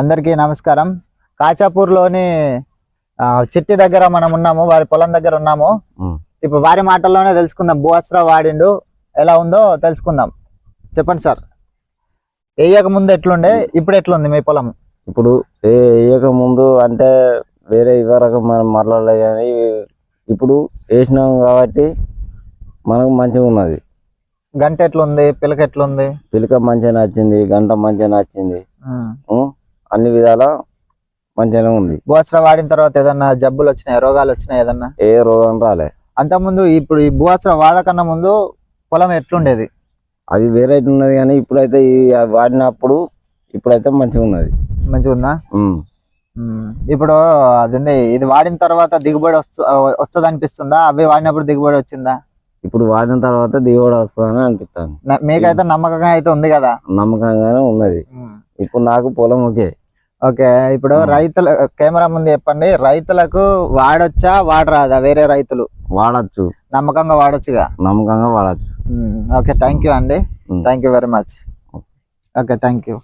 అందరికీ నమస్కారం. కాచాపూర్లోని చిట్టి దగ్గర మనం ఉన్నాము వారి పొలం దగ్గర ఉన్నాము. ఇప్పుడు వారి మాటల్లోనే తెలుసుకుందాం. భూవస్త్ర వాడిండు ఎలా ఉందో తెలుసుకుందాం. చెప్పండి సార్. వేయక ముందు ఎట్లుండే? ఇప్పుడు ఎట్లుంది మీ పొలం? ఇప్పుడు ఏ వేయక ముందు అంటే వేరే ఇవరకు మనం మరలలే కానీ ఇప్పుడు వేసినాం కాబట్టి మనకు మంచిగా ఉన్నది. గంట ఎట్లుంది? పిలక ఎట్లుంది? పిలక మంచిగా నచ్చింది గంట మంచిగా నచ్చింది? అన్ని విధాల మంచిగానే ఉంది. భూవస్త్ర వాడిన తర్వాత ఏదన్నా జబ్బులు వచ్చినాయి రోగాలు వచ్చినాయి ఏదన్నా? ఏ రోగం రాలే. అంతకుముందు ఇప్పుడు ఈ భూవస్త్ర వాడకన్నా ముందు పొలం ఎట్లుండేది? అది వేరే ఉన్నది కానీ ఇప్పుడైతే ఈ వాడినప్పుడు ఇప్పుడైతే మంచిగా ఉన్నది. మంచిగా ఉందా? ఇప్పుడు అదే ఇది వాడిన తర్వాత దిగుబడి వస్తు వస్తుంది అనిపిస్తుందా అవి వాడినప్పుడు దిగుబడి వచ్చిందా? ఇప్పుడు వాడిన తర్వాత దిగుబడి వస్తుందని అనిపిస్తాను మీకైతే నమ్మకంగా అయితే ఉంది కదా? నమ్మకంగానే ఉన్నది. ఇప్పుడు నాకు పొలం ఓకే. ఓకే ఇప్పుడు. రైతుల కెమెరా ముందు చెప్పండి. రైతులకు వాడొచ్చా వాడరాదా? వేరే రైతులు? వాడచ్చు. నమ్మకంగా వాడొచ్చుగా? నమ్మకంగా వాడచ్చు. ఓకే థ్యాంక్ యూ అండి. Thank you very much. Okay thank you.